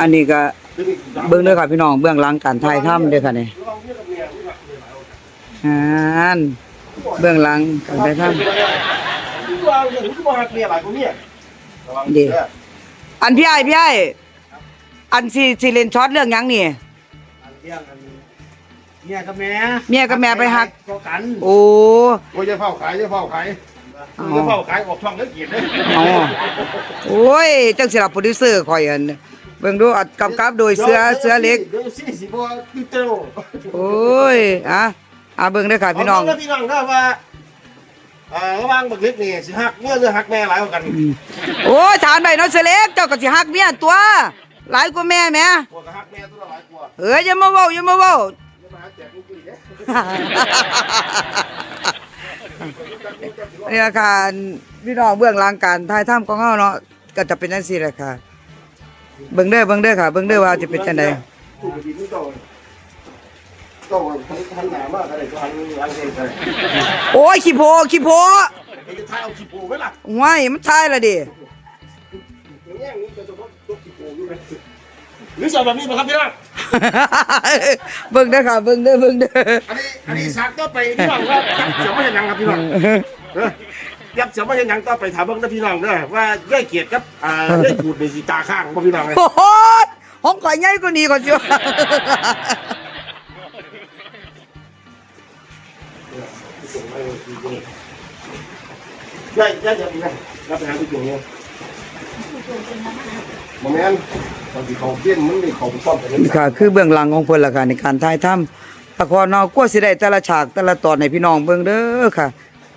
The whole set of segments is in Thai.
อันนี้ก็เบื้องเด้อค่ะพี่น้องเบื้องหลังการถ่ายทำเด้อค่ะนี่อ่านเบื้องหลังการถ่ายทำว่าเรื่องที่ว่าเมียหลายกว่าเมียดีอันพี่ไอ้พี่ไอ้อันสิสิเล่นช็อตเรื่องหยังนี่เรื่องกันเมียกับแม่เมียกับแม่ไปหักก็กัน โอ้โอ้ยจะเฝ้าขายจะเฝ้าขายอ๋อจะเฝ้าขายออกช่องแล้วเกียรติเลยอ๋อโอ้ยจังสิล่ะโปรดิวเซอร์ข่อยอัน เบิ่งดูอัดกำกับโดยเสือเสือเล็กเดี๋ยวสิสิบ่ติดเตลโอ้ยอะอะเบิ่งเด้อค่ะพี่น้องเาเบิ่พี่น้องก็ว่าอ่าระหว่างบักเล็กนี่สิฮักเมื่อหรือฮักแม่หลายกว่ากันอืมโอ้ยถามได้เนาะเสือเล็กเจ้าก็สิฮักเมียตัว หลายกว่าแม่แหมพวกก็ฮักแม่ตัวละหลายกว่าเอ้ยอย่ามาเว้าอย่ามาเว้าจะมาหาแจกลูกอีกเด้ นี่ละค่ะพี่น้องเบื้องหลังการถ่ายทำของเฮาเนาะก็จะเป็นจังซี่แหละค่ะ เบิ่งเด้อเบิ่งเด้อค่ะเบิ่งเด้อว่าจะเป็นจังไดถูกดีไม่ต้องต้องทันหนามากอะไรก็ทันอันเองเลยโอ้ยขี้โพขี้โพไอ้จะทายเอาขี้ปูไว้ล่ะว้ายมันทายละดิอย่างเงี้ยนี้จะต้องยกขี้ปูอยู่เลยหรือจะแบบนี้ไหมครับพี่น้องเบิ่งเด้อค่ะเบิ่งเด้อเบิ่งเด้ออันนี้อันนี้สักก็ไปพี่น้องว่ายับเสียไม่เห็นยังครับพี่น้อง เออยับเสียไม่เห็นยังต่อไปถามเบิ่งนะพี่น้องเด้อว่าย่ายเกียรติครับอ่าย่ายขูดในสีตาข้างบ่พี่น้องเลยโอ้โหของข่อยใหญ่กว่านี้ก่อนจิวย่ายย่ายจะเป็นไงรับไปหาที่ตรงนี้โมเมนต์ตอนที่เขาเปลี่ยนมันมีเขาซ่อมกันค่ะคือเบื้องหลังของเพิ่นล่ะค่ะในการถ่ายทำละครเนาะกว่าสิได้แต่ละฉากแต่ละตอนให้พี่น้องเบิ่งเด้อค่ะ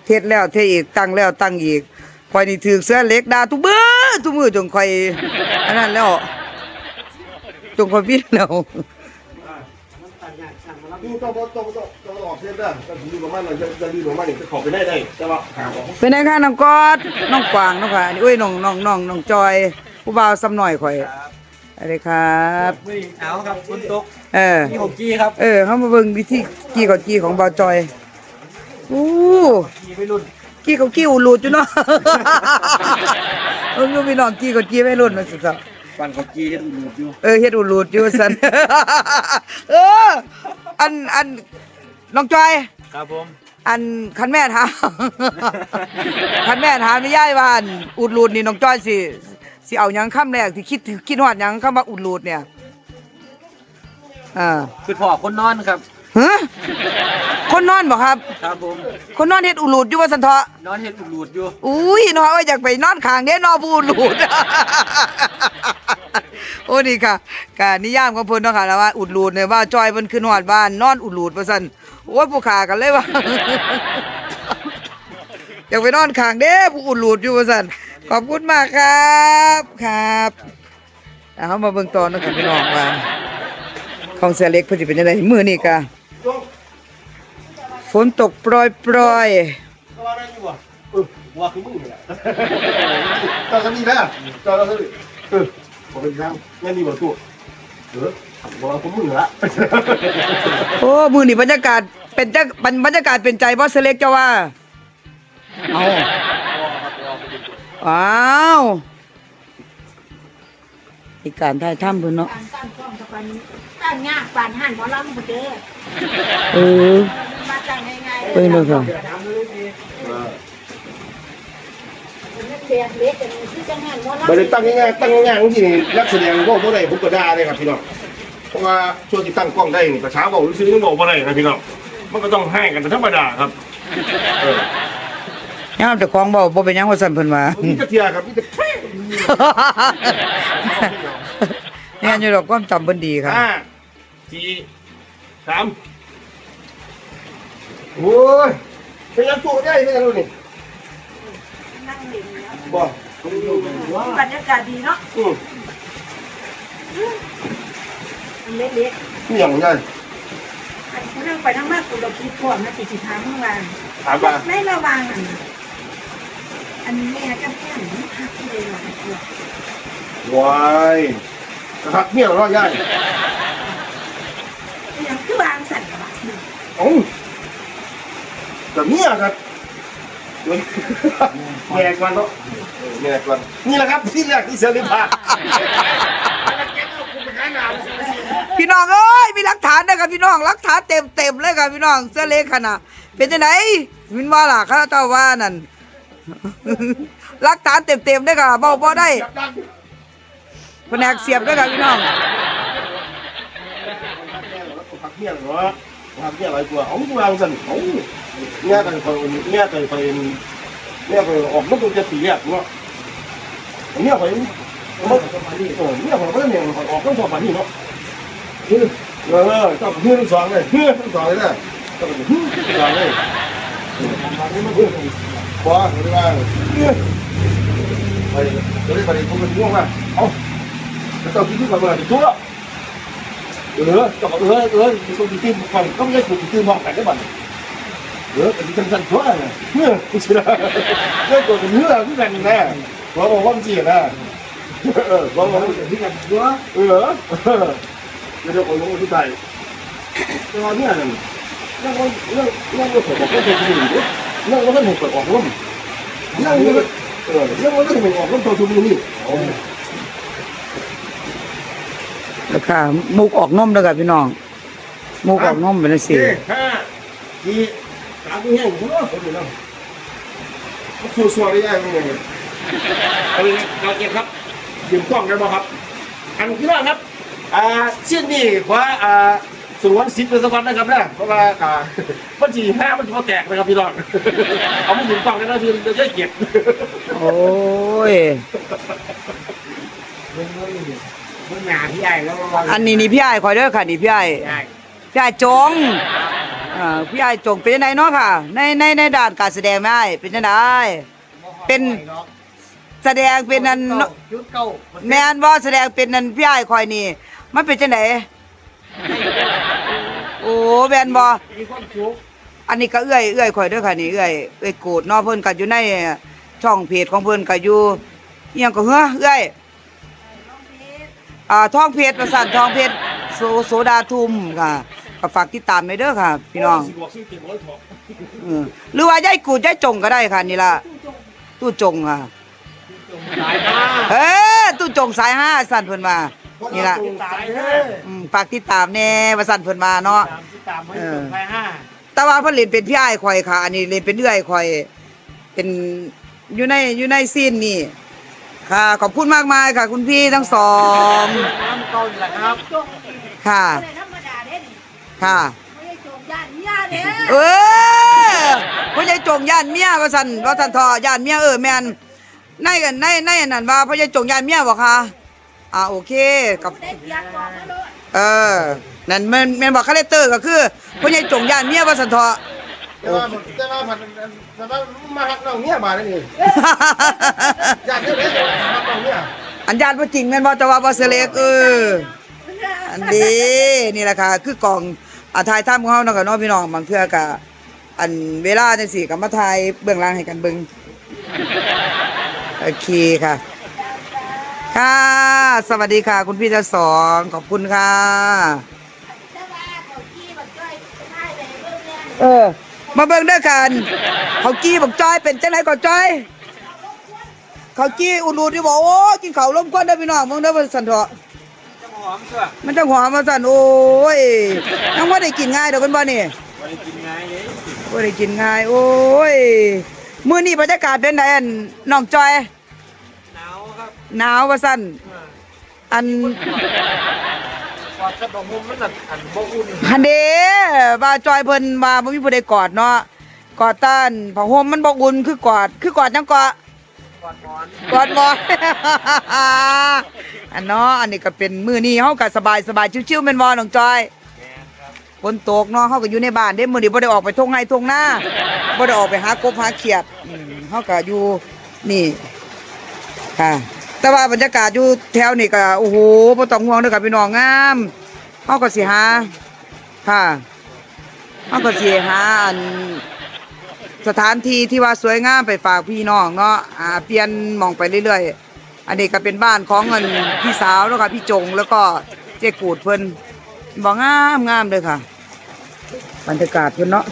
เทศแล้วเทศอีกตั้งแล้วตั้งอีกข่อยนี่ถือเสื้อเหล็กด่าทุกมื้อทุกมื้อจนข่อยอันนั้นแล้วจนข่อยพิดแล้วดูต้องต้องต้องต้องออกเส้นเด้อถ้าผมอยู่ประมาณนั้นจะจะดีประมาณนี้จะขอไปได้ได้แต่ว่าหาของเป็นไงคะน้องกอดน้องกวางเนาะค่ะอันนี้อุ้ยน้องน้องน้องน้องจอยผู้บ่าวซ้ำหน่อยข่อยอะไรครับไม่เอาครับฝนตกเออนี่ผมกี้ครับเออเขามาเบิ่งวิธีกี้กับกี้ของบ่าวจอย อู้กี้ไม่รุ่นกี้กับกี้อูรูดอยู่เนาะเออพี่น้องกี้กับกี้ไม่รุ่นมันสุดๆฟันของกี้เห็นหลุดอยู่เออเฮ็ดอูรูดอยู่ซั่นเอออันอันน้องจอยครับผมอันคันแม่ถามคันแม่ถามนี่ยายว่าอันอุดรูดนี่น้องจ้อยสิสิเอาหยังคำแรกที่คิดถึงคิดฮอดหยังคำว่าอุดรูดเนี่ยอ่าคือพ่อคนนอนครับฮะ คนนอนบ่ครับ ครับผม คนนอนเฮ็ดอุดรูดอยู่ว่าซั่นเถาะนอนเห็นหลุดอยู่ อุ้ยเนาะว่าอยากไปนอนข้างเด้เนอผู้อุดรูด โอ้นี่ค่ะกานิยามของเพิ่นเนาะค่ะแล้วว่าอุดรูดเนี่ยว่าจอยเพิ่นขึ้นฮอดบ้านนอนอุดรูดว่าซั่นโอ้ยผู้ขากันเลยว่า อยากไปนอนข้างเด้ผู้อุดรูดอยู่ว่าซั่นขอบคุณมากครับครับเอาเฮามาเบิ่งตอนเนาะค่ะพี่น้องว่าของเสียเล็กเพิ่นสิเป็นจังไดมื้อนี้ก็ยก ฝนตกปล่อยก็ว่าได้อยู่ว่ะเออว่าคือมึงนี่แหละตอนนี้นะตอนนี้เออผมเป็นยังงั้นนี่บ่ตู้เออว่าคือมึงละโอ้มือนี้บรรยากาศเป็นจังบรรยากาศเป็นใจบ่เสเล็กเจ้าว่าเอาอ้าวมีการถ่ายทำเพิ่นเนาะการตั้งกล้องกับการตั้งยากปานหันหมอลำบ่เด้อเออมาตั้งง่ายๆ เออเนาะค่ะเสียงคือจังหันหมอลำบ่ได้ตั้งง่ายๆตั้งง่ายๆจริงนักแสดงบ่บ่ได้ผมก็ด่าเลยครับพี่น้องเพราะว่าช่วงที่ตั้งกล้องได้นี่ก็ช้าบอกซื้อนี่บอกบ่ได้นะพี่น้องมันก็ต้องให้กันเป็นธรรมดาครับเออยามเจ้าของบ่บ่เป็นยังว่าซั่นเพิ่นว่ามีกระเทียครับมีแต่แพร่เนี่ยอยู่ดอกความจำเพิ่นดีครับห้าสี่สาม โอ้ยเป็นยังตัวได้เป็นยังรู้นี่นั่งเล่นเนาะบ่บรรยากาศดีเนาะอืมมันเล็กนี่อย่างไงๆอันนั่งไปนั่งมากกูเราคิดพร้อมนะสิสิถามเมื่อวานถามมาในระหว่างอันอันแม่กับแม่มันพักเลยหรอวายกระทักเมียเราย่ายยังคือวางสั่นกับบัดนี้โอ้แต่เมียครับแม่ก่อนเนาะแม่ก่อนนี่แหละครับที่แรกที่เสรีภาพพี่น้องเอ้ยมีหลักฐานนะครับพี่น้องหลักฐานเต็มเต็มๆเลยครับพี่น้องเสื้อเล็กขนาดเป็นจังไหนมินว่าล่ะข้าเจ้าว่านั่นหลักฐานเต็มเต็มๆเลยค่ะเบาบ่ได้จับดังแผนกเสียบด้วยครับพี่น้อง ผักเมี่ยงเหรอผักเมี่ยงอะไรกว่าเอากูวางสั่นเอาเนี่ยกันไปเนี่ยกันไปเนี่ยไปออกนกตัวจะตีอะเนาะเนี่ยไปมัน เออก็เนี่ยอกเออเออต้องเพื่อนสองเลยเพื่อนสองเลยนะต้องเพื่อนสองเลยทางนี้มันเพื่อนพอเห็นว่ไดี๋ยวไปทุกควาจะต้องคิดที่ก่อนเมื่อไหร่ทุกแล้วเออจบเออเออมีคนตีมฟังก็ไม่ได้ถูกตีมองกันได้บ้างเออเป็นกันสั่นทั่วเลยเมื่อกูเชื่อเรื่องตัวเป็นเนื้อที่กันแน่ว่าบอกว่ามันเสียนะเออว่าบอกว่าที่กันทั่วเออเดี๋ยวคนลงที่ใจแต่ว่าเนี่ยนั่นนั่งว่านั่งนั่งว่าผมบอกว่าตัวจริงดินั่งว่าท่านเห็นเปิดออกร่มนั่งว่าเออนั่งว่าท่านเห็นออกร่มตัวจริงนี่ ราคามุกออกนมด้วยครับพี่น้องมุกออกนมเป็นจังซี่ห้าสี่สามแห้งหัวผมอยู่แล้วชัวร์ชัวได้ยังไงเอาเลยเราเก็บครับยืมกล้องได้บ่ครับ อันที่ว่าครับอ่าเช่นนี้ขออ่าสวนสิบเป็นสักวันนะครับนะเพราะว่าอ่ามันจีห้ามันพอแตกเลยครับพี่รองเอามายืมกล้องได้แล้วพี่จะได้เก็บโอ้ย เมื่อหนาพี่ใหญ่แล้วระวังอันนี้นี่พี่ไอ้ายคอยเด้อค่ะนี่พี่ไอ้ายใหญ่พี่ไอ้ายจงอ่าพี่ไอ้ายจงเป็นจังไดเนาะค่ะ ในในในด้านการแสดงไม่เป็นจังไดเป็น แสดงเป็นนันยุดเก้าแม่นว่าแสดงเป็นนันพี่ไอ้ายคอยนี่ มันเป็นจังไดโอ้แม่นบ่ มีความสุขอันนี้ก็เอื้อยเอื้อยคอยเด้อค่ะนี่เอื้อยเอื้อยโกดเนาะเพิ่นก็อยู่ในช่องเพจของเพิ่นก็อยู่อิหยังก็เฮ้อเอื้อย อ่าทองเพชรประสานทองเพชรโซโซดาทุ่มค่ะก็ฝากติดตามไว้เด้อค่ะ พี่น้องสิบอกซื้อเก็บไว้ถอดเออหรือว่ายายกูดยายจงก็ได้ค่ะนี่ล่ะตู้จงค่ะสายมาเออตู้จงสายห้าสั่นเพิ่นมานี่ล่ะตายเด้ออืมฝากติดตามแน่ว่าสั่นเพิ่นมาเนาะ ตามที่ตามให้จบไปห้าแต่ว่าเพิ่นเล่นเป็นพี่อ้ายข่อยค่ะ อันนี้เล่นเป็นเอื้อยข่อย เป็นอยู่ในอยู่ในซีนนี่ ค่ะ ขอบคุณมากมายค่ะ คุณพี่ทั้งสองน้ำต้นแหละครับค่ะเลยธรรมดาเด้นี่ค่ะไม่ได้โจมย่านย่าเด้เออพ่อใหญ่จงย่านเมียว่าซั่นว่าซั่นทอย่านเมียเออแม่นในกันในในอันนั้นว่าพ่อใหญ่จงย่านเมียบ่คะอ่าโอเคกับ ได้เปียกบอกมาเลยเออ นั่นแม่นแม่นบอกคาแรคเตอร์ก็คือพ่อใหญ่จงย่านเมียว่าซั่นทอ แต่ว่าแต่ว่ามันแต่ว่ามาหักน้องเนี่ยมาได้นี่ญาติได้เลยมาหักน้องเนี่ย อันญาติบ่จริงแม่นบ่แต่ว่าบ่เสเลกเอออันนี้นี่แหละค่ะคือกล่องอาถ่ายทำของเฮาเนาะค่ะเนาะพี่น้องบางเทื่อก็อันเวลาจังซี่ก็มาถ่ายเบื้องหลังให้กันเบิ่งโอเคค่ะ ค่ะ สวัสดีค่ะ คุณพี่ทั้งสองขอบคุณค่ะ เออ มาเบิ่งด้อกันเขากี้บอกจอยเป็นจังไดก็จอย เขากี้อุลูดที่บอกโอ้กินข้าวลมควันเด้อพี่น้องเบิ่งเด้อว่าซั่นเถอะจะหอมเชื่อมันจังหอมมาสั่นโอ้ยยังว่าได้กินง่ายเด้อเพิ่นบ่นี่ไปกินไงเลยบ่ได้กินง่าย โอ้ยมื้อนี้บรรยากาศเป็นไดอันน้องจอยหนาวครับหนาวว่าซั่นอันกอดกระดองมุมมันน่ะอันบ่อุ่นหันเด้ว่าจอยเพิ่นว่าบ่มีผู้ใดกอดเนาะกอดต้านผ้าห่มมันบ่อุ่นคือกอดคือกอดจังกอด กอดหมอนกอดหมอนอันเนาะอันนี้ก็เป็นมื้อนี้เฮาก็สบายสบายชิวๆแม่นบ่น้องจอยแกนครับฝนตกเนาะเฮาก็อยู่ในบ้านเด้มื้อนี้บ่ได้ออกไปทงไห้ทงนาบ่ได้ออกไปหากบหาเขียดอืมเฮาก็อยู่นี่ค่ะแต่ว่าบรรยากาศอยู่แถวนี้ก็โอ้โหบ่ต้องห่วงเด้อค่ะพี่น้องงามเฮาก็สิหาค่ะเฮาก็สิหาอัน สถานที่ที่ว่าสวยงามไปฝากพี่น้องเนาะอ่าเปลี่ยนมองไปเรื่อยๆ อันนี้ก็เป็นบ้านของเงินพี่สาวแล้วก็พี่จงแล้วก็เจ๊กูดเพิ่นบอกงามงามเลยค่ะบรรยากาศเพิ่นเนาะ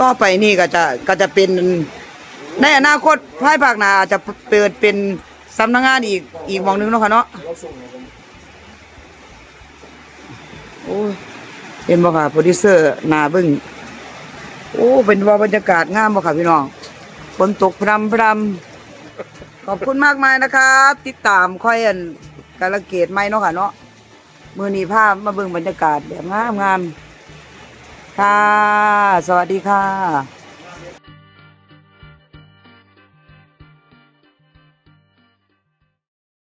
ต่อไปนี่ก็จะก็จะเป็นในอนาคตภายภาคหน้าอาจจะเปิดเป็นสำนักงานอีกอีกมองหนึงเนาะค่ะเนาะโอ้ย เห็นบ่ค่ะโปรดิวเซอร์นาบึ้งโอ้ เป็นว่าบรรยากาศงามบ่ค่ะพี่น้องฝนตกพรำพรำขอบคุณมากมายนะครับ ติดตามค่อยอันกาลเกตไม่เนาะค่ะเนาะมือนีภาพมาเบิ่งบรรยากาศแบบงามงามค่ะ สวัสดีค่ะ